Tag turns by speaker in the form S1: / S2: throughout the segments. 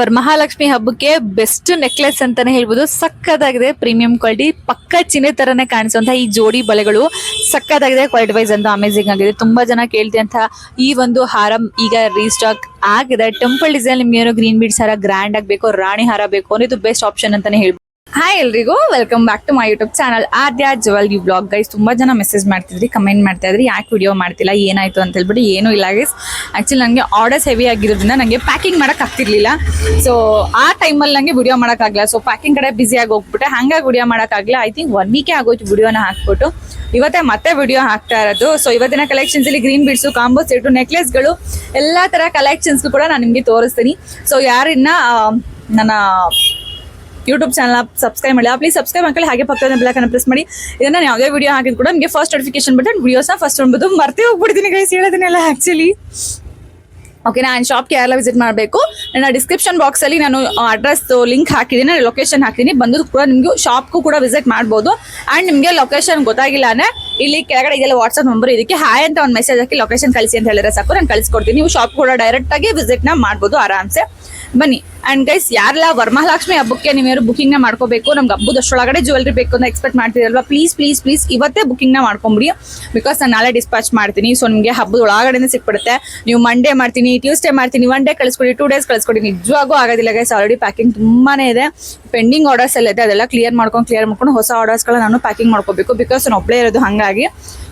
S1: ವರಮಹಾಲಕ್ಷ್ಮಿ ಹಬ್ಬಕ್ಕೆ best necklace ಅಂತಾನೆ ಹೇಳ್ಬೋದು. ಸಕ್ಕತ್ತಾಗಿದೆ ಪ್ರೀಮಿಯಂ ಕ್ವಾಲಿಟಿ ಪಕ್ಕ ಚಿನ್ನೆ ತರನೇ ಕಾಣಿಸುವಂತಹ ಈ ಜೋಡಿ ಬಳೆಗಳು. ಸಕ್ಕದಾಗಿದೆ ಕ್ವಾಲಿಟಿ ವೈಸ್ ಅಂತ ಅಮೇಸಿಂಗ್ ಆಗಿದೆ. ತುಂಬಾ ಜನ ಕೇಳ್ತಿದಂತಹ ಈ ಒಂದು ಹಾರ ಈಗ ರೀಸ್ಟಾಕ್ ಆಗಿದೆ. ಟೆಂಪಲ್ ಡಿಸೈನ್ ನಿಮ್ಗೆ ಏನೋ ಗ್ರೀನ್ ಬೀಡ್ಸ್ ಹಾರ ಗ್ರ್ಯಾಂಡ್ ಆಗಬೇಕು, ರಾಣಿ ಹಾರ ಬೇಕು ಅನ್ನೋದು ಬೆಸ್ಟ್ ಆಪ್ಷನ್ ಅಂತಾನೆ ಹೇಳ್ಬೋದು. ಹಾಯ್ ಎಲ್ರಿಗೂ welcome back to my YouTube channel Aadya jewel you blog guys ತುಂಬಾ ಜನ ಮೆಸೇಜ್ ಮಾಡ್ತಿದ್ರಿ ಕಮೆಂಟ್ ಮಾಡ್ತಾ ಇದ್ರಿ ಯಾಕೆ ವಿಡಿಯೋ ಮಾಡ್ತಿಲ್ಲ, ಏನಾಯ್ತು ಅಂತ ಹೇಳ್ಬಿಟ್ಟು ಏನೂ ಇಲ್ಲ ಗೈಸ್ ಆಕ್ಚುಲಿ ನನಗೆ ಆರ್ಡರ್ಸ್ ಹೆವಿ ಆಗಿರೋದ್ರಿಂದ ನನಗೆ ಪ್ಯಾಕಿಂಗ್ ಮಾಡಕ್ ಆಗ್ತಿರ್ಲಿಲ್ಲ. ಸೊ ಆ ಟೈಮಲ್ಲಿ ನನಗೆ ವಿಡಿಯೋ ಮಾಡೋಕ್ಕಾಗಲ್ಲ ಸೊ ಪ್ಯಾಕಿಂಗ್ ಕಡೆ ಬ್ಯುಸಿಯಾಗಿ ಹೋಗ್ಬಿಟ್ಟೆ. ಹಂಗಾಗಿ ವಿಡಿಯೋ ಮಾಡೋಕ್ಕಾಗಲ್ಲ ಐ ಥಿಂಕ್ ಒನ್ ವೀಕೆ ಆಗೋಯ್ತು ವಿಡಿಯೋನ ಹಾಕ್ಬಿಟ್ಟು. ಇವತ್ತೇ ಮತ್ತೆ ವಿಡಿಯೋ ಹಾಕ್ತಾ ಇರೋದು. ಸೊ ಇವತ್ತಿನ ಕಲೆಕ್ಷನ್ಸ್ ಅಲ್ಲಿ ಗ್ರೀನ್ ಬಿಡ್ಸು ಕಾಂಬೋ ಸೆಟು ನೆಕ್ಲೆಸ್ಗಳು ಎಲ್ಲಾ ತರ ಕಲೆಕ್ಷನ್ಸ್ ಕೂಡ ನಾನು ನಿಮಗೆ ತೋರಿಸ್ತೀನಿ. ಸೊ ಯಾರಿನ್ನ ನನ್ನ ಯೂಟ್ಯೂಬ್ ಚಾನಲ್ ಸಬ್ಸ್ಕ್ರೈಬ್ ಮಾಡಿ. ಪ್ಲೀಸ್ ಸಬ್ಸ್ಕ್ರೈಬ್ ಹಾಕಿ ಹಾಗೆ ಪಕ್ಕದ ಅನ್ನು ಪ್ರೆಸ್ ಮಾಡಿ. ಇದನ್ನ ನಾನು ಯಾವುದೇ ವಿಡಿಯೋ ಹಾಕಿದ್ ಕೂಡ ನಿಮಗೆ ಫಸ್ಟ್ ನೋಟಿಫಿಕೇಶನ್ ಬಿಟ್ಟು ವಿಡಿಯೋಸ್ನ ಫಸ್ಟ್ ನೋಡ್ಬೋದು ಮರ್ತೇ ಹೋಗ್ಬಿಡ್ತೀನಿ ಗೈಸ್ ಹೇಳೋದನ್ನೆಲ್ಲ ಆಕ್ಚುಲಿ ಓಕೆ ನಾನು ಶಾಪ್ ಯಾರೆಲ್ಲ ವಿಸಿಟ್ ಮಾಡಬೇಕು. ನನ್ನ ಡಿಸ್ಕ್ರಿಪ್ಷನ್ ಬಾಕ್ಸ್ ಅಲ್ಲಿ ನಾನು ಅಡ್ರೆಸ್ ಲಿಂಕ್ ಹಾಕಿದ್ದೀನಿ ಲೊಕೇಶನ್ ಹಾಕಿದ್ದೀನಿ. ಬಂದು ಕೂಡ ನಿಮಗೆ ಶಾಪ್ಗೂ ಕೂಡ ವಿಸಿಟ್ ಮಾಡ್ಬೋದು. ಆ್ಯಂಡ್ ನಿಮಗೆ ಲೊಕೇಶನ್ ಗೊತ್ತಾಗಿಲ್ಲ ಅಂದ್ರೆ ಇಲ್ಲಿ ಕೆಳಗಡೆ ಇದೆಲ್ಲ ವಾಟ್ಸ್ಆಪ್ ನಂಬರ್ ಇದಕ್ಕೆ ಹಾಯ್ ಅಂತ ಒಂದು ಮೆಸೇಜ್ ಹಾಕಿ ಲೊಕೇಶನ್ ಕಳಿಸಿ ಅಂತ ಹೇಳಿದ್ರೆ ಸಾಕು, ನಾನು ಕಳಿಸ್ಕೊಡ್ತೀನಿ. ನೀವು ಶಾಪ್ ಕೂಡ ಡೈರೆಕ್ಟ್ ಆಗಿ ವಿಸಿಟ್ನ ಮಾಡ್ಬೋದು ಆರಾಮ್ಸೆ. ಬನ್ನಿ. ಅಂಡ್ ಗೈಸ್ ಯಾರೆಲ್ಲ ವರಮಹಾಲಕ್ಷ್ಮಿ ಹಬ್ಬಕ್ಕೆ ನೀವೇನು ಬುಕಿಂಗ್ನ ಮಾಡ್ಕೋಬೇಕು, ನಮ್ಗೆ ಹಬ್ಬದಷ್ಟೊಳಗಡೆ ಜ್ಯುವೆಲ್ರಿ ಬೇಕು ಅಂತ ಎಕ್ಸ್ಪೆಕ್ಟ್ ಮಾಡ್ತಿದ್ರಲ್ವಾ? ಪ್ಲೀಸ್ ಪ್ಲೀಸ್ ಪ್ಲೀಸ್ ಇವತ್ತೇ ಬುಕಿಂಗ್ನ ಮಾಡ್ಕೊಂಬಿಡಿ. ಬಿಕಾಸ್ ನಾನು ನಾಳೆ ಡಿಸ್ಪ್ಯಾಚ್ ಮಾಡ್ತೀನಿ. ಸೊ ನಿಮಗೆ ಹಬ್ಬದ ಒಳಗಡೆನೆ ಸಿಕ್ಬಿಡುತ್ತೆ. ನೀವು ಮಂಡೇ ಮಾಡ್ತೀನಿ ಟ್ಯೂಸ್ಡೇ ಮಾಡ್ತೀನಿ. ಒನ್ ಡೇ ಕಳಿಸ್ಕೊಡಿ ಟೂ ಡೇಸ್ ಕಳಿಸ್ಕೊಡಿ. ನಿಜವಾಗೂ ಆಗೋದಿಲ್ಲ ಗೈಸ್ ಆಲ್ರೆಡಿ ಪ್ಯಾಕಿಂಗ್ ತುಂಬಾನೇ ಇದೆ. ಪೆಂಡಿಂಗ್ ಆರ್ಡರ್ಸ್ ಎಲ್ಲ ಇದೆ, ಅದೆಲ್ಲ ಕ್ಲಿಯರ್ ಮಾಡ್ಕೊಂಡು ಕ್ಲಿಯರ್ ಮಾಡ್ಕೊಂಡು ಹೊಸ ಆರ್ಡರ್ಸ್ಗಳ ನಾನು ಪ್ಯಾಕಿಂಗ್ ಮಾಡ್ಕೋಬೇಕು ಬಿಕಾಸ್ ನಾನು ಒಬ್ಬಳೇ ಇರೋದು ಹಾಗಾಗಿ.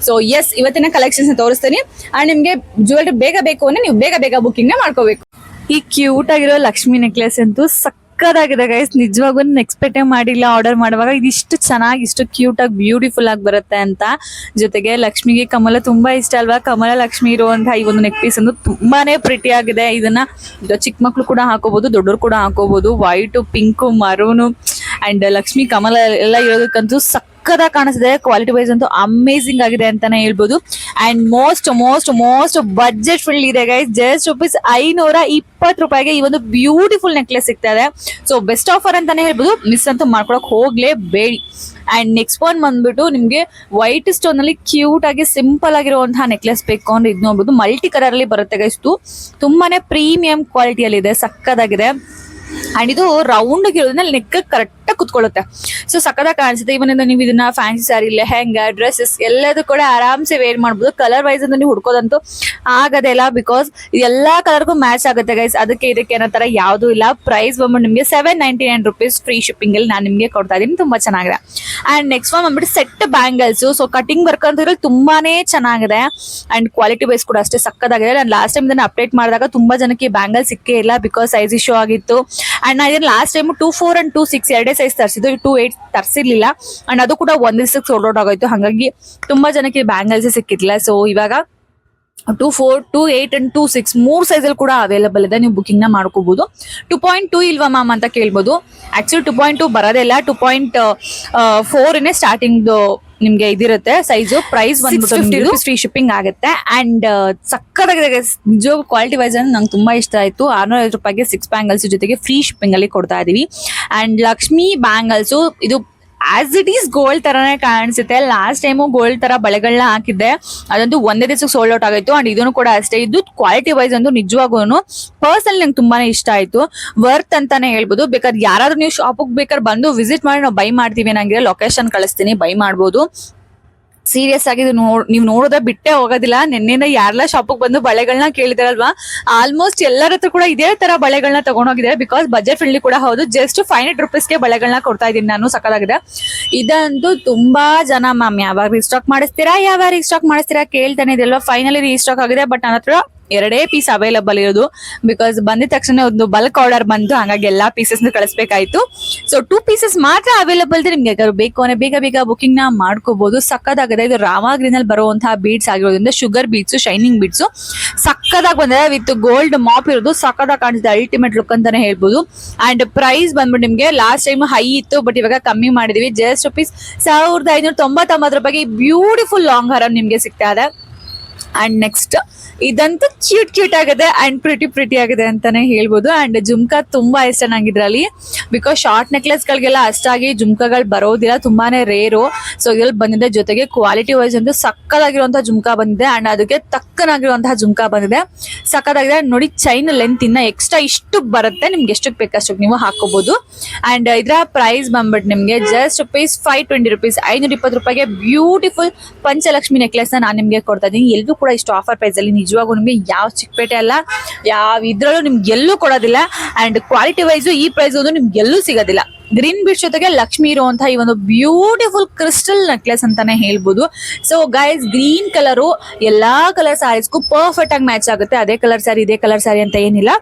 S1: ಸೊ ಎಸ್ ಇವತ್ತಿನ ಕಲೆಕ್ಷನ್ಸ್ ತೋರಿಸ್ತೀನಿ. ಅಂಡ್ ನಿಮಗೆ ಜ್ಯುವೆಲ್ರಿ ಬೇಗ ಬೇಕು ಅಂದ್ರೆ ನೀವು ಬೇಗ ಬೇಗ ಬುಕಿಂಗ್ನ ಮಾಡ್ಕೋಬೇಕು. ಈ ಕ್ಯೂಟ್ ಆಗಿರೋ ಲಕ್ಷ್ಮಿ ನೆಕ್ಲೆಸ್ ಅಂತೂ ಸಕ್ಕದಾಗಿದೆ ಗೈಸ್ ನಿಜವಾಗೂ ಎಕ್ಸ್ಪೆಕ್ಟೇ ಮಾಡಿಲ್ಲ ಆರ್ಡರ್ ಮಾಡುವಾಗ. ಇದಿಷ್ಟು ಚೆನ್ನಾಗಿ, ಇಷ್ಟು ಕ್ಯೂಟ್ ಆಗಿ ಬ್ಯೂಟಿಫುಲ್ ಆಗಿ ಬರುತ್ತೆ ಅಂತ. ಜೊತೆಗೆ ಲಕ್ಷ್ಮಿಗೆ ಕಮಲ ತುಂಬಾ ಇಷ್ಟ ಅಲ್ವಾ? ಕಮಲ, ಲಕ್ಷ್ಮಿ ಇರುವಂತಹ ಈ ಒಂದು ನೆಕ್ ಪೀಸ್ ಅಂದ್ರೆ ತುಂಬಾನೇ ಪ್ರಿಟಿ ಆಗಿದೆ. ಇದನ್ನ ಚಿಕ್ಕ ಮಕ್ಳು ಕೂಡ ಹಾಕೋಬಹುದು ದೊಡ್ಡವರು ಕೂಡ ಹಾಕೋಬಹುದು white pink maroon and Lakshmi, Kamala ಎಲ್ಲ ಇರೋದಕ್ಕಂತೂ ಸಕ್ಕದಾಗಿ ಕಾಣಿಸಿದೆ ಕ್ವಾಲಿಟಿ ವೈಸ್ ಅಂತೂ ಅಮೇಸಿಂಗ್ ಆಗಿದೆ ಅಂತಾನೆ ಹೇಳ್ಬೋದು. And most most most budget friendly ಇದೆ ಗೈಸ್ ಜಸ್ಟ್ ರುಪೀಸ್ ಐನೂರ ಇಪ್ಪತ್ತು ರೂಪಾಯಿಗೆ ಈ ಒಂದು ಬ್ಯೂಟಿಫುಲ್ ನೆಕ್ಲೆಸ್ ಸಿಗ್ತಾ ಇದೆ. ಸೊ ಬೆಸ್ಟ್ ಆಫರ್ ಅಂತಾನೆ ಹೇಳ್ಬೋದು. ಮಿಸ್ ಅಂತೂ ಮಾಡ್ಕೊಳಕ್ ಹೋಗ್ಲೇಬೇಡಿ. ಅಂಡ್ ನೆಕ್ಸ್ಟ್ ಒನ್ ಬಂದ್ಬಿಟ್ಟು ನಿಮ್ಗೆ ವೈಟ್ ಸ್ಟೋನ್ ಅಲ್ಲಿ ಕ್ಯೂಟ್ ಆಗಿ ಸಿಂಪಲ್ ಆಗಿರುವಂತಹ ನೆಕ್ಲೆಸ್ ಬೇಕು ಅಂದ್ರೆ ಇದು ನೋಡ್ಬೋದು. ಮಲ್ಟಿ ಕಲರ್ ಅಲ್ಲಿ ಬರುತ್ತೆ ಗೈಸ್ ಇದು ತುಂಬಾನೇ ಪ್ರೀಮಿಯಂ ಕ್ವಾಲಿಟಿ ಅಲ್ಲಿ ಇದೆ. ಸಕ್ಕದಾಗಿದೆ. ಅಂಡ್ ಇದು ರೌಂಡ್ ಇರೋದ್ರಿಂದ ನೆಕ್ ಕರೆಕ್ಟ್ ಕುತ್ಕೊಳ್ಳುತ್ತೆ. ಸೊ ಸಕ್ಕದಾಗ ಕಾಣಿಸುತ್ತೆ. ಇವನ್ ನೀವು ಇದನ್ನ ಫ್ಯಾನ್ಸಿ ಸ್ಯಾರಿ ಲೆಹೆಂಗಾ ಡ್ರೆಸ್ಸಸ್ ಎಲ್ಲದೂ ಕೂಡ ಆರಾಮ್ಸೆ ವೇರ್ ಮಾಡ್ಬೋದು. ಕಲರ್ ವೈಸ್ ಅಂತ ನೀವು ಹುಡ್ಕೋದಂತೂ ಆಗೋದಿಲ್ಲ ಬಿಕಾಸ್ ಎಲ್ಲಾ ಕಲರ್ಗೂ ಮ್ಯಾಚ್ ಆಗುತ್ತೆ ಗೈಸ್ ಅದಕ್ಕೆ ಇದಕ್ಕೆ ಏನೋ ತರ ಯಾವ್ದು ಇಲ್ಲ. ಪ್ರೈಸ್ ಬಂದ್ಬಿಟ್ಟು ನಿಮಗೆ seven ninety nine rupees free shipping ಅಲ್ಲಿ ನಾನು ನಿಮಗೆ ಕೊಡ್ತಾ ಇದೀನಿ ತುಂಬಾ ಚೆನ್ನಾಗಿದೆ. ಅಂಡ್ ನೆಕ್ಸ್ಟ್ ಒನ್ ಬಂದ್ಬಿಟ್ಟು set bangles so cutting work ಅಂತ ತುಂಬಾನೇ ಚೆನ್ನಾಗಿದೆ. ಅಂಡ್ ಕ್ವಾಲಿಟಿ ವೈಸ್ ಕೂಡ ಅಷ್ಟೇ ಸಕ್ಕದಾಗಿದೆ ನಾನು ಲಾಸ್ಟ್ ಟೈಮ್ ಇದನ್ನ ಅಪ್ಡೇಟ್ ಮಾಡಿದಾಗ ತುಂಬಾ ಜನಕ್ಕೆ ಬ್ಯಾಂಗಲ್ ಸಿಕ್ಕೇ ಇಲ್ಲ ಬಿಕಾಸ್ ಸೈಜ್ ಇಶ್ಯೂ ಆಗಿತ್ತು. ಅಂಡ್ ನಾನು ಇದನ್ನ last time two four and two six ಎರಡೇ ಸೈಜ್ ತರಿಸಿದ್ದು ಟೂ ಏಟ್ ತರಿಸಿರ್ಲಿಲ್ಲ. ಅಂಡ್ ಅದು ಕೂಡ ಒಂದ್ ದಿವಸಕ್ಕೆ ಸೋಲ್ಡ್ ಔಟ್ ಆಗೋಯ್ತು. ಹಾಗಾಗಿ ತುಂಬಾ ಜನಕ್ಕೆ ಬ್ಯಾಂಗಲ್ಸ್ ಸಿಕ್ಕಿರ್ಲಿಲ್ಲ ಸೊ ಇವಾಗ two four two eight and two six ಮೂರ್ ಸೈಜಲ್ಲಿ ಕೂಡ ಅವೈಲೇಬಲ್ ಇದೆ. ನೀವು ಬುಕಿಂಗ್ನ ಮಾಡ್ಕೋಬಹುದು ಟೂ ಪಾಯಿಂಟ್ ಟೂ ಇಲ್ವಾ ಮ್ಯಾಮ್ ಅಂತ ಕೇಳ್ಬೋದು. ಆಕ್ಚುಲಿ ಟೂ ಪಾಯಿಂಟ್ ಟೂ ಬರೋದೇ ಇಲ್ಲ. ಟೂ ಪಾಯಿಂಟ್ ಇನ್ನೇ ಸ್ಟಾರ್ಟಿಂಗ್ ನಿಮ್ಗೆ ಇದಿರುತ್ತೆ ಸೈಜು ಪ್ರೈಸ್ ಬಂದ್ಬಿಟ್ಟು ಫ್ರೀ ಶಿಪ್ಪಿಂಗ್ ಆಗುತ್ತೆ. ಅಂಡ್ ಸಕ್ಕತ್ತಾಗಿದೆ ನಿಜವಾಗ ಕ್ವಾಲಿಟಿ ವೈಸ್ ಅಂದ್ರೆ ನಂಗೆ ತುಂಬಾ ಇಷ್ಟ ಆಯ್ತು. ಆರ್ನೂರ ಐವತ್ತು ರೂಪಾಯಿಗೆ ಸಿಕ್ಸ್ ಬ್ಯಾಂಗಲ್ಸ್ ಜೊತೆಗೆ ಫ್ರೀ ಶಿಪ್ಪಿಂಗ್ ಅಲ್ಲಿ ಕೊಡ್ತಾ ಇದೀವಿ. ಅಂಡ್ ಲಕ್ಷ್ಮಿ ಬ್ಯಾಂಗಲ್ಸ್ ಇದು ಆಸ್ ಇಟ್ ಈಸ್ ಗೋಲ್ಡ್ ತರನೇ ಕಾಣಿಸುತ್ತೆ. ಲಾಸ್ಟ್ ಟೈಮು ಗೋಲ್ಡ್ ತರ ಬಳೆಗಳನ್ನ ಹಾಕಿದ್ದೆ. ಅದಂತೂ ಒಂದೇ ದಿವಸಕ್ಕೆ ಸೋಲ್ಡ್ ಔಟ್ ಆಗಿತ್ತು ಅಂಡ್ ಇದನ್ನು ಕೂಡ ಅಷ್ಟೇ. ಇದು ಕ್ವಾಲಿಟಿ ವೈಸ್ ಅಂತೂ ನಿಜವಾಗೂ ಪರ್ಸನಲ್ ನಂಗೆ ತುಂಬಾನೇ ಇಷ್ಟ ಆಯ್ತು. ವರ್ತ್ ಅಂತಾನೆ ಹೇಳ್ಬೋದು. ಬೇಕಾದ್ರೆ ಯಾರಾದ್ರೂ ನೀವು ಶಾಪಿಗೆ ಬೇಕಾದ್ರೆ ಬಂದು ವಿಸಿಟ್ ಮಾಡಿ, ನಾವು ಬೈ ಮಾಡ್ತೀವಿ ನಂಗೆ ಲೊಕೇಶನ್ ಕಳಿಸ್ತೀನಿ ಬೈ ಮಾಡ್ಬೋದು. ಸೀರಿಯಸ್ ಆಗಿ ನೀವು ನೋಡೋದ ಬಿಟ್ಟೆ ಹೋಗೋದಿಲ್ಲ. ನಿನ್ನೆಯಿಂದ ಯಾರೆಲ್ಲ ಶಾಪಿಗೆ ಬಂದು ಬಳೆಗಳನ್ನ ಕೇಳಿದಾರಲ್ವಾ? ಆಲ್ಮೋಸ್ಟ್ ಎಲ್ಲರ ಹತ್ರ ಕೂಡ ಇದೇ ತರ ಬಳೆಗಳನ್ನ ತಗೊಂಡೋಗಿದ್ದಾರೆ. ಬಿಕಾಸ್ ಬಜೆಟ್ ಫ್ರೆಂಡ್ಲಿ ಕೂಡ ಹೌದು. ಜಸ್ಟ್ ಫೈವ್ ಹಂಡ್ರೆಡ್ ರುಪೀಸ್ಗೆ ಬಳೆಗಳನ್ನ ಕೊಡ್ತಾ ಇದ್ದೀನಿ ನಾನು ಸಕ್ಕದಾಗಿದೆ ಇದಂತೂ ತುಂಬಾ ಜನ ಮ್ಯಾಮ್ ಯಾವಾಗ ರೀಸ್ಟಾಕ್ ಮಾಡಿಸ್ತೀರಾ, ಯಾವಾಗ ರೀಸ್ಟಾಕ್ ಮಾಡಿಸ್ತೀರಾ ಕೇಳ್ತಾನೆ ಇದೆಲ್ಲ ಫೈನಲಿ ರೀಸ್ಟಾಕ್ ಆಗಿದೆ ಬಟ್ ನನ್ನ ಹತ್ರ ಎರಡೇ ಪೀಸ್ ಅವೈಲಬಲ್ ಇರೋದು. ಬಿಕಾಸ್ ಬಂದಿದ ತಕ್ಷಣ ಒಂದು ಬಲ್ಕ್ ಆರ್ಡರ್ ಬಂತು. ಹಾಗಾಗಿ ಎಲ್ಲಾ ಪೀಸಸ್ ಕಳಿಸ್ಬೇಕಾಯ್ತು. ಸೊ ಟೂ ಪೀಸಸ್ ಮಾತ್ರ ಅವೈಲಬಲ್ ಇದೆ. ನಿಮ್ಗೆ ಯಾರು ಬೇಕು ಅಂದ್ರೆ ಬೇಗ ಬೇಗ ಬುಕಿಂಗ್ನ ಮಾಡ್ಕೋಬಹುದು ಸಕ್ಕದಾಗಿದೆ. ಇದು ರಾಮಾಗ್ರಿನಲ್ಲಿ ಬರುವಂತಹ ಬೀಡ್ಸ್ ಆಗಿರೋದ್ರಿಂದ ಶುಗರ್ ಬೀಡ್ಸ್ ಶೈನಿಂಗ್ ಬೀಡ್ಸ್ ಸಕ್ಕದಾಗಿ ಬಂದಿದೆ. ವಿತ್ ಗೋಲ್ಡ್ ಮಾಪ್ ಇರೋದು. ಸಕ್ಕದಾಗಿ ಕಾಣಿಸುತ್ತೆ ಅಲ್ಟಿಮೇಟ್ ಲುಕ್ ಅಂತಾನೆ ಹೇಳ್ಬೋದು. ಅಂಡ್ ಪ್ರೈಸ್ ಬಂದ್ಬಿಟ್ಟು ನಿಮ್ಗೆ ಲಾಸ್ಟ್ ಟೈಮ್ ಹೈ ಇತ್ತು. ಬಟ್ ಇವಾಗ ಕಮ್ಮಿ ಮಾಡಿದೀವಿ. ಜಸ್ಟ್ ರುಪೀಸ್ ಸಾವಿರದ ಐನೂರ ತೊಂಬತ್ತೊಂಬತ್ತು ರೂಪಾಯಿಗೆ ಬ್ಯೂಟಿಫುಲ್ ಲಾಂಗ್ ಹಾರ ನಿಮ್ಗೆ ಸಿಗ್ತಾ ಇದೆ. ಅಂಡ್ ನೆಕ್ಸ್ಟ್ ಇದಂತೂ ಕ್ಯೂಟ್ ಕ್ಯೂಟ್ ಆಗಿದೆ ಅಂಡ್ ಪ್ರಿಟಿ ಪ್ರಿಟಿ ಆಗಿದೆ ಅಂತಾನೆ ಹೇಳ್ಬೋದು. ಅಂಡ್ ಜುಮ್ಕಾ ತುಂಬಾ ಇಷ್ಟ ನಂಗೆ ಇದ್ರಲ್ಲಿ ಬಿಕಾಸ್ ಶಾರ್ಟ್ ನೆಕ್ಲೆಸ್ ಗಳಿಗೆಲ್ಲ ಅಷ್ಟಾಗಿ ಜುಮ್ಕಾಗಳು ಬರೋದಿಲ್ಲ, ತುಂಬಾನೇ ರೇರು ಸೊ ಇದ್ರಲ್ಲಿ ಬಂದಿದೆ ಜೊತೆಗೆ ಕ್ವಾಲಿಟಿ ವೈಸ್ ಅಂತೂ ಸಕ್ಕದಾಗಿರುವಂತಹ ಜುಮ್ಕಾ ಬಂದಿದೆ. ಅಂಡ್ ಅದಕ್ಕೆ ತಕ್ಕನಾಗಿರುವಂತಹ ಜುಮ್ಕಾ ಬಂದಿದೆ. ಸಕ್ಕದಾಗಿದೆ. ನೋಡಿ ಚೈನ್ ಲೆಂತ್ ಇನ್ನ ಎಕ್ಸ್ಟ್ರಾ ಇಷ್ಟು ಬರುತ್ತೆ. ನಿಮ್ಗೆ ಎಷ್ಟಕ್ಕೆ ಬೇಕಷ್ಟಕ್ಕೆ ನೀವು ಹಾಕೋಬಹುದು ಅಂಡ್ ಇದರ ಪ್ರೈಸ್ ಬಂದ್ಬಿಟ್ಟು ನಿಮ್ಗೆ just rupees five twenty rupees ಐನೂರ ಇಪ್ಪತ್ತು ರೂಪಾಯಿಗೆ ಬ್ಯೂಟಿಫುಲ್ ಪಂಚಲಕ್ಷ್ಮಿ ನೆಕ್ಲೆಸ್ ನಾನು ನಿಮ್ಗೆ ಕೊಡ್ತಾ ಇದ್ದೀನಿ. ಎಲ್ಲೂ ಕೂಡ ಇಷ್ಟು ಆಫರ್ ಪ್ರೈಸ್ ಅಲ್ಲಿ ನಿಜವಾಗೂ ನಿಮಗೆ ಯಾವ ಚಿಕ್ಕಪೇಟೆ ಅಲ್ಲ, ಯಾವ ಇದ್ರಲ್ಲೂ ನಿಮ್ಗೆ ಎಲ್ಲೂ ಕೊಡೋದಿಲ್ಲ. ಅಂಡ್ ಕ್ವಾಲಿಟಿ ವೈಸ್ ಈ ಪ್ರೈಸ್ ಒಂದು ನಿಮ್ಗೆ ಎಲ್ಲೂ ಸಿಗೋದಿಲ್ಲ. ಗ್ರೀನ್ ಬೀಚ್ ಜೊತೆಗೆ ಲಕ್ಷ್ಮಿ ಇರುವಂತಹ ಈ ಒಂದು ಬ್ಯೂಟಿಫುಲ್ ಕ್ರಿಸ್ಟಲ್ ನೆಕ್ಲೆಸ್ ಅಂತಾನೆ ಹೇಳ್ಬೋದು. ಸೊ ಗೈಸ್ ಗ್ರೀನ್ ಕಲರು ಎಲ್ಲಾ ಕಲರ್ ಸ್ಯಾರೀಸ್ಗೂ ಪರ್ಫೆಕ್ಟ್ ಆಗಿ ಮ್ಯಾಚ್ ಆಗುತ್ತೆ. ಅದೇ ಕಲರ್ ಸ್ಯಾರಿ ಇದೇ ಕಲರ್ ಸ್ಯಾರಿ ಅಂತ ಏನಿಲ್ಲ.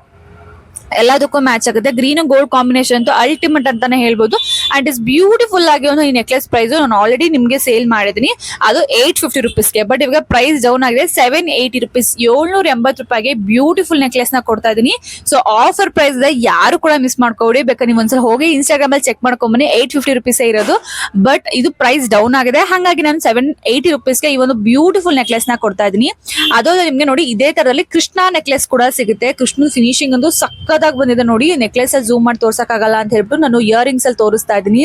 S1: ಎಲ್ಲದಕ್ಕೂ ಮ್ಯಾಚ್ ಆಗುತ್ತೆ. ಗ್ರೀನ್ ಗೋಲ್ಡ್ ಕಾಂಬಿನೇಷನ್ ಅಂತೂ ಅಲ್ಟಿಮೇಟ್ ಅಂತಾನೆ ಹೇಳ್ಬೋದು. ಅಂಡ್ ಇಸ್ ಬ್ಯೂಟಿಫುಲ್ ಆಗಿ ಒಂದು ಈ ನೆಕ್ಲೆಸ್ ಪ್ರೈಸ್ ನಾನು ಆಲ್ರೆಡಿ ನಿಮಗೆ ಸೇಲ್ ಮಾಡಿದೀನಿ ಅದು ಏಟ್ ಫಿಫ್ಟಿ ರುಪೀಸ್ಗೆ ಬಟ್ ಇವಾಗ ಪ್ರೈಸ್ ಡೌನ್ ಆಗಿದೆ. ಸೆವೆನ್ ಏಯ್ಟಿ ರುಪೀಸ್ ಏಳ್ನೂರ ಎಂಬತ್ತು ರೂಪಾಯಿಗೆ ಬ್ಯೂಟಿಫುಲ್ ನೆಕ್ಲೆಸ್ನ ಕೊಡ್ತಾ ಇದೀನಿ. ಸೊ ಆಫರ್ ಪ್ರೈಸ್ ಯಾರು ಕೂಡ ಮಿಸ್ ಮಾಡ್ಕೊಡಿ ಬೇಕಾದ್ರೆ ನೀವು ಒಂದ್ಸಲ ಹೋಗಿ ಇನ್ಸ್ಟಾಗ್ರಾಮ್ ಅಲ್ಲಿ ಚೆಕ್ ಮಾಡ್ಕೊಂಬನ್ನಿ. ಏಟ್ ಫಿಫ್ಟಿ ರುಪೀಸ್ ಇರೋದು. ಬಟ್ ಇದು ಪ್ರೈಸ್ ಡೌನ್ ಆಗಿದೆ. ಹಾಗಾಗಿ ನಾನು ಸೆವೆನ್ ಏಯ್ಟಿ ರುಪೀಸ್ಗೆ ಈ ಒಂದು ಬ್ಯೂಟಿಫುಲ್ ನೆಕ್ಲೆಸ್ನ ಕೊಡ್ತಾ ಇದೀನಿ. ಅದಲ್ಲದೆ ನಿಮ್ಗೆ ನೋಡಿ, ಇದೇ ತರದಲ್ಲಿ ಕೃಷ್ಣ ನೆಕ್ಲೆಸ್ ಕೂಡ ಸಿಗುತ್ತೆ. ಕೃಷ್ಣ ಫಿನಿಶಿಂಗ್ ಒಂದು ಸಕ್ಕದಾಗಿ ಬಂದಿದೆ ನೋಡಿ. ನೆಕ್ಲೆಸ್ ಜೂಮ್ ಮಾಡಿ ತೋರ್ಸಕ್ಕಾಗಲ್ಲ ಅಂತ ಹೇಳ್ಬಿಟ್ಟು ನಾನು ಇಯರಿಂಗ್ಸ್ ಅಲ್ಲಿ ತೋರಿಸ್ತಾ ಇದ್ದೀನಿ.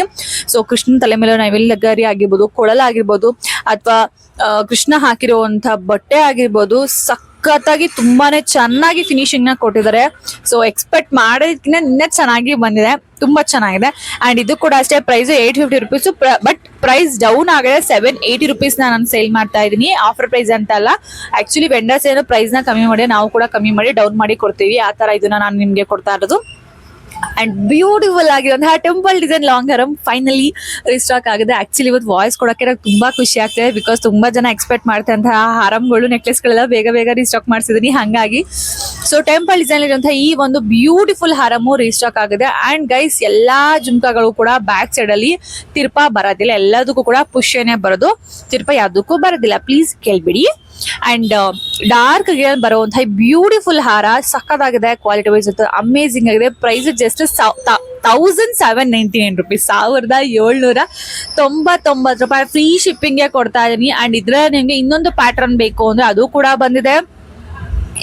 S1: ಸೊ ಕೃಷ್ಣನ ತಲೆ ಮೇಲೆ ನೈವೇಲ್ಯಗಾರಿ ಆಗಿರ್ಬೋದು, ಕೊಳಲ ಆಗಿರ್ಬೋದು, ಅಥವಾ ಕೃಷ್ಣ ಹಾಕಿರುವಂತ ಬಟ್ಟೆ ಆಗಿರ್ಬೋದು ಸಖತ್ತಾಗಿ ತುಂಬಾನೇ ಚೆನ್ನಾಗಿ ಫಿನಿಶಿಂಗ್ನ ಕೊಟ್ಟಿದ್ದಾರೆ. ಸೊ ಎಕ್ಸ್ಪೆಕ್ಟ್ ಮಾಡೋದಕ್ಕಿಂತ ನಿನ್ನೆ ಚೆನ್ನಾಗಿ ಬಂದಿದೆ. ತುಂಬಾ ಚೆನ್ನಾಗಿದೆ. ಅಂಡ್ ಇದು ಕೂಡ ಅಷ್ಟೇ price eight fifty rupees but price down ಆಗಿದೆ ಸೆವೆನ್ ಏಯ್ಟಿ ರುಪೀಸ್ ನಾನು ಸೇಲ್ ಮಾಡ್ತಾ ಇದ್ದೀನಿ. ಆಫರ್ ಪ್ರೈಸ್ ಅಂತ ಅಲ್ಲ. ಆಕ್ಚುಲಿ ವೆಂಡರ್ಸ್ ಏನೋ ಪ್ರೈಸ್ನ ಕಮ್ಮಿ ಮಾಡಿ, ನಾವು ಕೂಡ ಕಮ್ಮಿ ಮಾಡಿ ಡೌನ್ ಮಾಡಿ ಕೊಡ್ತೀವಿ. ಆ ತರ ಇದನ್ನ ನಾನು ನಿಮ್ಗೆ ಕೊಡ್ತಾ ಇರೋದು. ಅಂಡ್ ಬ್ಯೂಟಿಫುಲ್ ಆಗಿರುವಂತಹ temple design long ಹರಮ್ finally restock ಆಗಿದೆ. ಆಕ್ಚುಲಿ ಇವತ್ತು ವಾಯ್ಸ್ ಕೊಡೋಕೆ ನಂಗೆ ತುಂಬಾ ಖುಷಿ ಆಗ್ತಿದೆ ಬಿಕಾಸ್ ತುಂಬಾ ಜನ ಎಕ್ಸ್ಪೆಕ್ಟ್ ಮಾಡ್ತಂತಹ ಹಾರಮ್ಗಳು ನೆಕ್ಲೆಸ್ಗಳೆಲ್ಲ ಬೇಗ ಬೇಗ ರಿಸ್ಟಾಕ್ ಮಾಡಿಸಿದೀನಿ. ಹಾಗಾಗಿ ಸೊ ಟೆಂಪಲ್ ಡಿಸೈನ್ ಇರುವಂತಹ ಈ ಒಂದು ಬ್ಯೂಟಿಫುಲ್ ಹಾರಮು ರಿಸ್ಟಾಕ್ ಆಗಿದೆ. ಅಂಡ್ ಗೈಸ್ ಎಲ್ಲಾ ಜುಮ್ಕಾಗಳು ಕೂಡ ಬ್ಯಾಕ್ ಸೈಡ್ ಅಲ್ಲಿ ತಿರ್ಪ ಬರೋದಿಲ್ಲ. ಎಲ್ಲದಕ್ಕೂ ಕೂಡ ಪುಷ್ಯನೇ ಬರೋದು ತಿರ್ಪ ಯಾವುದಕ್ಕೂ ಬರೋದಿಲ್ಲ. ಪ್ಲೀಸ್ ಕೇಳ್ಬಿಡಿ. ಅಂಡ್ ಡಾರ್ಕ್ಗೆ ಬರುವಂತಹ ಬ್ಯೂಟಿಫುಲ್ ಹಾರ, ಸಕ್ಕತ್ತಾಗಿದೆ ಕ್ವಾಲಿಟಿ ವೈಸ್ ಅಮೇಸಿಂಗ್ ಆಗಿದೆ. Price just thousand seven ninety nine rupees ಸಾವಿರದ ಏಳ್ನೂರ ತೊಂಬತ್ತೊಂಬತ್ತು ರೂಪಾಯಿ. ಫ್ರೀ ಶಿಪ್ಪಿಂಗ್ಗೆ ಕೊಡ್ತಾ ಇದೀನಿ. ಅಂಡ್ ಇದ್ರ ನಿಮ್ಗೆ ಇನ್ನೊಂದು ಪ್ಯಾಟರ್ನ್ ಬೇಕು ಅಂದರೆ ಅದು ಕೂಡ ಬಂದಿದೆ.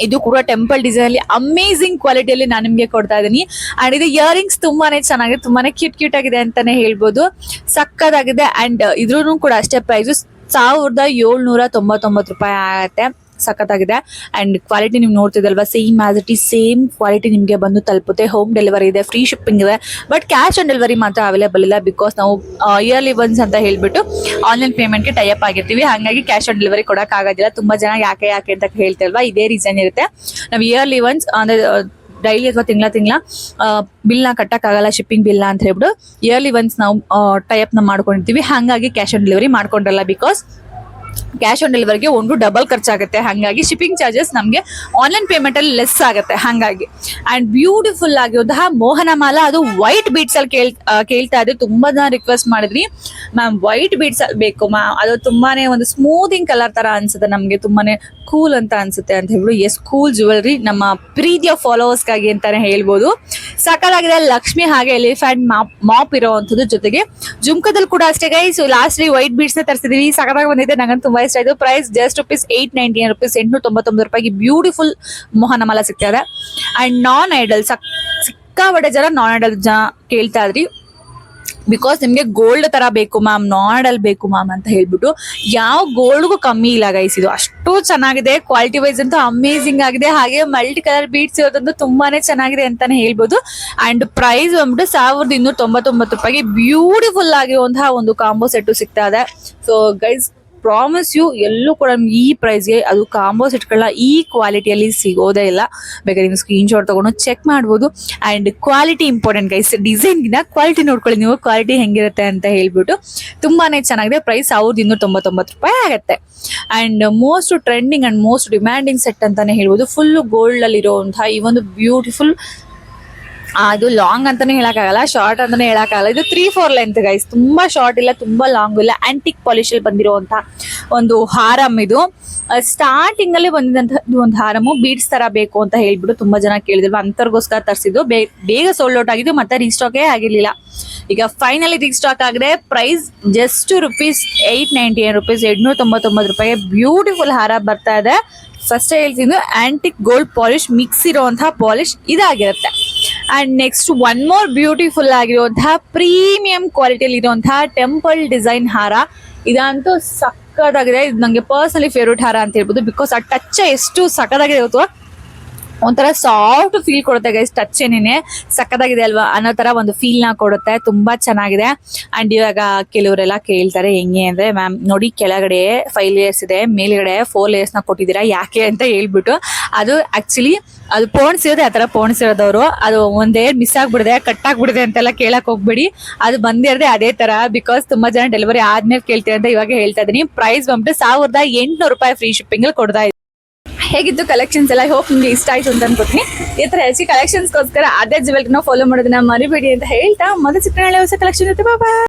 S1: ಇದು ಕೂಡ ಟೆಂಪಲ್ ಡಿಸೈನ್ ಅಲ್ಲಿ ಅಮೇಸಿಂಗ್ ಕ್ವಾಲಿಟಿಯಲ್ಲಿ ನಾನು ನಿಮಗೆ ಕೊಡ್ತಾ ಇದ್ದೀನಿ ಅಂಡ್ ಇದು ಇಯರಿಂಗ್ಸ್ ತುಂಬಾನೇ ಚೆನ್ನಾಗಿದೆ, ತುಂಬಾನೇ ಕ್ಯೂಟ್ ಕ್ಯೂಟ್ ಆಗಿದೆ ಅಂತಾನೆ ಹೇಳ್ಬೋದು. ಸಕ್ಕದಾಗಿದೆ ಅಂಡ್ ಇದ್ರೂ ಕೂಡ ಅಷ್ಟೇ ಪ್ರೈಸ್ ಸಾವಿರದ ಏಳ್ನೂರ ತೊಂಬತ್ತೊಂಬತ್ತು ರೂಪಾಯಿ ಆಗುತ್ತೆ. ಸಖತ್ತಾಗಿದೆ. ಅಂಡ್ ಕ್ವಾಲಿಟಿ ನೀವು ನೋಡ್ತಿದ್ದಲ್ವಾ same as it is same quality ನಿಮಗೆ ಬಂದು ತಲುಪುತ್ತೆ. ಹೋಮ್ ಡೆಲಿವರಿ ಇದೆ ಫ್ರೀ ಶಿಪ್ಪಿಂಗ್ ಇದೆ. ಬಟ್ ಕ್ಯಾಶ್ ಆನ್ ಡೆಲಿವರಿ ಮಾತ್ರ ಅವೈಲೇಬಲ್ ಇಲ್ಲ ಬಿಕಾಸ್ ನಾವು ಇಯರ್ಲಿ ಒನ್ಸ್ ಅಂತ ಹೇಳ್ಬಿಟ್ಟು ಆನ್ಲೈನ್ ಪೇಮೆಂಟ್ಗೆ ಟೈಅಪ್ ಆಗಿರ್ತೀವಿ. ಹಾಗಾಗಿ ಕ್ಯಾಶ್ ಆನ್ ಡೆಲಿವರಿ ಕೊಡೋಕ್ಕಾಗೋದಿಲ್ಲ. ತುಂಬ ಜನ ಯಾಕೆ ಯಾಕೆ ಅಂತ ಹೇಳ್ತಿಲ್ವಾ ಇದೇ ರೀಸನ್ ಇರುತ್ತೆ. ನಾವು ಇಯರ್ಲಿ ಒನ್ಸ್ ಅಂದರೆ ಡೈಲಿ ಅಥವಾ ತಿಂಗಳ ತಿಂಗಳ ಬಿಲ್ನ ಕಟ್ಟಕ್ಕಾಗಲ್ಲ ಶಿಪ್ಪಿಂಗ್ ಬಿಲ್ನ ಅಂತ ಹೇಳ್ಬಿಟ್ಟು ಇಯರ್ಲಿ ಒನ್ಸ್ ನಾವು ಟೈಪ್ನ ಮಾಡ್ಕೊಂಡಿರ್ತೀವಿ. ಹಾಗಾಗಿ ಕ್ಯಾಶ್ ಆನ್ ಡೆಲಿವರಿ ಮಾಡ್ಕೊಂಡ್ರಲ್ಲ ಬಿಕಾಸ್ ಕ್ಯಾಶ್ ಆನ್ ಡೆಲಿವರಿಗೆ ಒಂದು ಡಬಲ್ ಖರ್ಚಾಗುತ್ತೆ. ಹಾಗಾಗಿ ಶಿಪ್ಪಿಂಗ್ ಚಾರ್ಜಸ್ ನಮಗೆ ಆನ್ಲೈನ್ ಪೇಮೆಂಟ್ ಅಲ್ಲಿ ಲೆಸ್ ಆಗುತ್ತೆ. ಹಾಗಾಗಿ. ಅಂಡ್ ಬ್ಯೂಟಿಫುಲ್ ಆಗಿರುವಂತಹ ಮೋಹನ ಮಾಲ, ಅದು ವೈಟ್ ಬೀಟ್ಸ್ ಅಲ್ಲಿ ಕೇಳ್ ಕೇಳ್ತಾ ಇದ್ರೆ ತುಂಬಾ ಜನ ರಿಕ್ವೆಸ್ಟ್ ಮಾಡಿದ್ರಿ. ಮ್ಯಾಮ್ ವೈಟ್ ಬೀಟ್ಸ್ ಬೇಕು ಮ್ಯಾಮ್ ಅದು ತುಂಬಾನೇ ಒಂದು ಸ್ಮೂದಿಂಗ್ ಕಲರ್ ತರ ಅನ್ಸುತ್ತೆ ನಮಗೆ. ತುಂಬಾನೇ ಕೂಲ್ ಅಂತ ಅನ್ಸುತ್ತೆ ಅಂತ ಹೇಳ್ಬಿಟ್ಟು ಎಸ್ ಕೂಲ್ ಜುವೆಲ್ರಿ ನಮ್ಮ ಪ್ರೀತಿಯ ಫಾಲೋವರ್ಸ್ಗಾಗಿ ಅಂತಾನೆ ಹೇಳ್ಬೋದು. ಸಕಲಾಗಿದೆ ಲಕ್ಷ್ಮಿ ಹಾಗೆ ಎಲಿಫೆಂಟ್ ಮಾಪ್ ಮಾಪ್ ಇರೋವಂಥದ್ದು ಜೊತೆಗೆ. ಜುಮ್ಕದಲ್ಲಿ ಕೂಡ ಅಷ್ಟೇ ಗೈಸ್ ಲಾಸ್ಟ್ ವೈಟ್ ಬೀಟ್ಸ್ನ ತರಿಸಿದೀವಿ. ಸಕಲಾಗಿ ಬಂದಿದೆ. ನಂಗಂತೂ ತುಂಬಾ ಇಷ್ಟ ಆಯಿತು. Price just rupees eight ninety rupees ಎಂಟುನೂರ ತೊಂಬತ್ತೊಂಬತ್ತು ರೂಪಾಯಿಗೆ ಬ್ಯೂಟಿಫುಲ್ ಮೋಹನ ಮಾಲ ಸಿಗ್ತಾ ಇದೆ ಅಂಡ್ ನಾನ್ ಐಡಲ್ ಸಕ್, ಸಿಕ್ಕಾಪಟ್ಟೆ ಜನ ನಾನ್ ಐಡಲ್ ಜನ ಕೇಳ್ತಾ ಇದ್ರಿ. ಬಿಕಾಸ್ ನಿಮಗೆ ಗೋಲ್ಡ್ ತರ ಬೇಕು ಮ್ಯಾಮ್ ನಾಡಲ್ ಬೇಕು ಮ್ಯಾಮ್ ಅಂತ ಹೇಳ್ಬಿಟ್ಟು ಯಾವ ಗೋಲ್ಡ್ಗೂ ಕಮ್ಮಿ ಇಲ್ಲ ಗೈಸ್ ಇದು. ಅಷ್ಟು ಚೆನ್ನಾಗಿದೆ ಕ್ವಾಲಿಟಿ ವೈಸ್ ಅಂತೂ ಅಮೇಸಿಂಗ್ ಆಗಿದೆ. ಹಾಗೆ ಮಲ್ಟಿ ಕಲರ್ ಬೀಟ್ಸ್ ಇರೋದಂತೂ ತುಂಬಾನೇ ಚೆನ್ನಾಗಿದೆ ಅಂತಾನೆ ಹೇಳ್ಬೋದು. ಅಂಡ್ ಪ್ರೈಸ್ ಬಂದ್ಬಿಟ್ಟು ಸಾವಿರದ ಇನ್ನೂರ ತೊಂಬತ್ತೊಂಬತ್ತು ರೂಪಾಯಿಗೆ ಬ್ಯೂಟಿಫುಲ್ ಆಗಿರುವಂತಹ ಒಂದು ಕಾಂಬೋ ಸೆಟ್ ಸಿಗ್ತಾ ಇದೆ. ಸೊ ಗೈಸ್ ಪ್ರಾಮಿಸ್ ಯು ಎಲ್ಲೂ ಕೂಡ ಈ ಪ್ರೈಸ್ಗೆ ಅದು ಕಾಂಬೋ ಸೆಟ್ಗಳನ್ನ ಈ ಕ್ವಾಲಿಟಿಯಲ್ಲಿ ಸಿಗೋದೇ ಇಲ್ಲ. ಬೇಕಾದ್ರೆ ನೀವು ಸ್ಕ್ರೀನ್ ಶಾಟ್ ತಗೊಂಡು ಚೆಕ್ ಮಾಡ್ಬೋದು. ಅಂಡ್ ಕ್ವಾಲಿಟಿ ಇಂಪಾರ್ಟೆಂಟ್ ಗೈಸ್ ಡಿಸೈನ್ಗಿನ ಕ್ವಾಲಿಟಿ ನೋಡ್ಕೊಳ್ಳಿ. ನೀವು ಕ್ವಾಲಿಟಿ ಹೆಂಗಿರುತ್ತೆ ಅಂತ ಹೇಳ್ಬಿಟ್ಟು ತುಂಬಾನೇ ಚೆನ್ನಾಗಿದೆ. ಪ್ರೈಸ್ ಸಾವಿರದ ಇನ್ನೂರ ತೊಂಬತ್ತೊಂಬತ್ತು ರೂಪಾಯಿ ಆಗುತ್ತೆ. And most trending and most demanding set ಅಂತಾನೆ ಹೇಳ್ಬೋದು. ಫುಲ್ ಗೋಲ್ಡ್ ಅಲ್ಲಿ ಇರುವಂತಹ ಈ ಒಂದು ಬ್ಯೂಟಿಫುಲ್ ಅದು ಲಾಂಗ್ ಅಂತಾನೆ ಹೇಳಕ್ಕಾಗಲ್ಲ ಶಾರ್ಟ್ ಅಂತಾನೆ ಹೇಳಕ್ಕಾಗಲ್ಲ. ಇದು ತ್ರೀ ಫೋರ್ ಲೆಂತ್ ಗೈಸ್ ತುಂಬಾ ಶಾರ್ಟ್ ಇಲ್ಲ, ತುಂಬಾ ಲಾಂಗ್ ಇಲ್ಲ. ಆಂಟಿಕ್ ಪಾಲಿಶ್ ಅಲ್ಲಿ ಬಂದಿರುವಂತ ಒಂದು ಹಾರಮ್ ಇದು. ಸ್ಟಾರ್ಟಿಂಗ್ ಅಲ್ಲಿ ಬಂದಿದಂತಹ ಒಂದು ಹಾರಮು ಬೀಡ್ಸ್ ತರ ಬೇಕು ಅಂತ ಹೇಳ್ಬಿಟ್ಟು ತುಂಬಾ ಜನ ಕೇಳಿದ್ರು. ಅಂತರ್ಗೋಸ್ಕರ ತರಿಸಿದ್ದು. ಬೇಗ ಸೋಲ್ಡ್ ಔಟ್ ಆಗಿದ್ದು ಮತ್ತೆ ರೀಸ್ಟಾಕೇ ಆಗಿರ್ಲಿಲ್ಲ. ಈಗ ಫೈನಲಿ ಸ್ಟಾಕ್ ಆಗಿದೆ. Price just rupees eight ninety ಏನ್ ರುಪೀಸ್ ಎಂಟ್ನೂರ ತೊಂಬತ್ತೊಂಬತ್ತು ರೂಪಾಯಿ. ಬ್ಯೂಟಿಫುಲ್ ಹಾರ ಬರ್ತಾ ಇದೆ. ಫಸ್ಟ್ ಹೇಳ್ತೀನಿ ಆಂಟಿಕ್ ಗೋಲ್ಡ್ ಪಾಲಿಶ್ ಮಿಕ್ಸ್ ಇರುವಂತಹ ಪಾಲಿಶ್ ಇದಾಗಿರುತ್ತೆ. And next one more beautiful ಆಗಿರುವಂತಹ ಪ್ರೀಮಿಯಂ ಕ್ವಾಲಿಟಿಯಲ್ಲಿ ಇರುವಂತಹ ಟೆಂಪಲ್ ಡಿಸೈನ್ ಹಾರ. ಇದಂತೂ ಸಕ್ಕದಾಗಿದೆ ಇದು ನನಗೆ ಪರ್ಸನಲಿ ಫೇವ್ರೇಟ್ ಹಾರ ಅಂತ ಹೇಳ್ಬೋದು. ಬಿಕಾಸ್ ಆ ಟಚ್ ಎಷ್ಟು ಸಕ್ಕದಾಗಿದೆ ಗೊತ್ತು? ಒಂಥರ ಸಾಫ್ಟ್ ಫೀಲ್ ಕೊಡುತ್ತೆ ಗೈಸ್ ಟಚ್ ಏನೇನೆ ಸಕ್ಕದಾಗಿದೆ ಅಲ್ವಾ? ಅನ್ನೋ ತರ ಒಂದು ಫೀಲ್ನ ಕೊಡುತ್ತೆ. ತುಂಬಾ ಚೆನ್ನಾಗಿದೆ. ಅಂಡ್ ಇವಾಗ ಕೆಲವರೆಲ್ಲ ಕೇಳ್ತಾರೆ, ಹೆಂಗೆ ಅಂದ್ರೆ ಮ್ಯಾಮ್ ನೋಡಿ ಕೆಳಗಡೆ ಫೈವ್ ಲೇಯರ್ಸ್ ಇದೆ, ಮೇಲ್ಗಡೆ ಫೋರ್ ಲೇಯರ್ಸ್ನ ಕೊಟ್ಟಿದ್ದೀರಾ, ಯಾಕೆ ಅಂತ ಹೇಳ್ಬಿಟ್ಟು. ಅದು ಆಕ್ಚುಲಿ ಅದು ಪೋಣಿಸಿರೋದೆ ಆ ತರ ಪೋಣಿಸಿರೋದವರು ಅದು ಒಂದೇ ಮಿಸ್ ಆಗ್ಬಿಡಿದೆ ಕಟ್ ಆಗ್ಬಿಡಿದೆ ಅಂತೆಲ್ಲ ಕೇಳಕ್ ಹೋಗ್ಬೇಡಿ. ಅದು ಬಂದಿರದೆ ಅದೇ ತರ ಬಿಕಾಸ್ ತುಂಬಾ ಜನ ಡೆಲಿವರಿ ಆದ್ಮೇಲೆ ಕೇಳ್ತೀರ ಅಂತ ಇವಾಗ ಹೇಳ್ತಾ ಇದೀನಿ ಪ್ರೈಸ್ ಬಂದ್ಬಿಟ್ಟು ಸಾವಿರದ ಎಂಟ್ನೂರು ರೂಪಾಯಿ ಫ್ರೀ ಶಿಪ್ಪಿಂಗ್ ಅಲ್ಲಿ ಕೊಡ್ತಾ ಹೇಗಿತ್ತು ಕಲೆಕ್ಷನ್ಸ್ ಎಲ್ಲ? ಹೋಪ್ ನಿಮ್ಗೆ ಇಷ್ಟ ಆಯ್ತು ಅಂತ ಅನ್ಕೋತೀನಿ. ಈ ತರ ಹೆಚ್ಚು ಕಲೆಕ್ಷನ್ಸ್ಗೋಸ್ಕರ ಅದೇ ಜ್ಯುವೆಲ್ರಿನ ಫಾಲೋ ಮಾಡೋದನ್ನ ಮರಿಬೇಡಿ ಅಂತ ಹೇಳ್ತಾ ಮೊದಲ ಚಿತ್ರಣ ಹೊಸ ಕಲೆಕ್ಷನ್ ಇರುತ್ತೆ. ಬಾಬಾ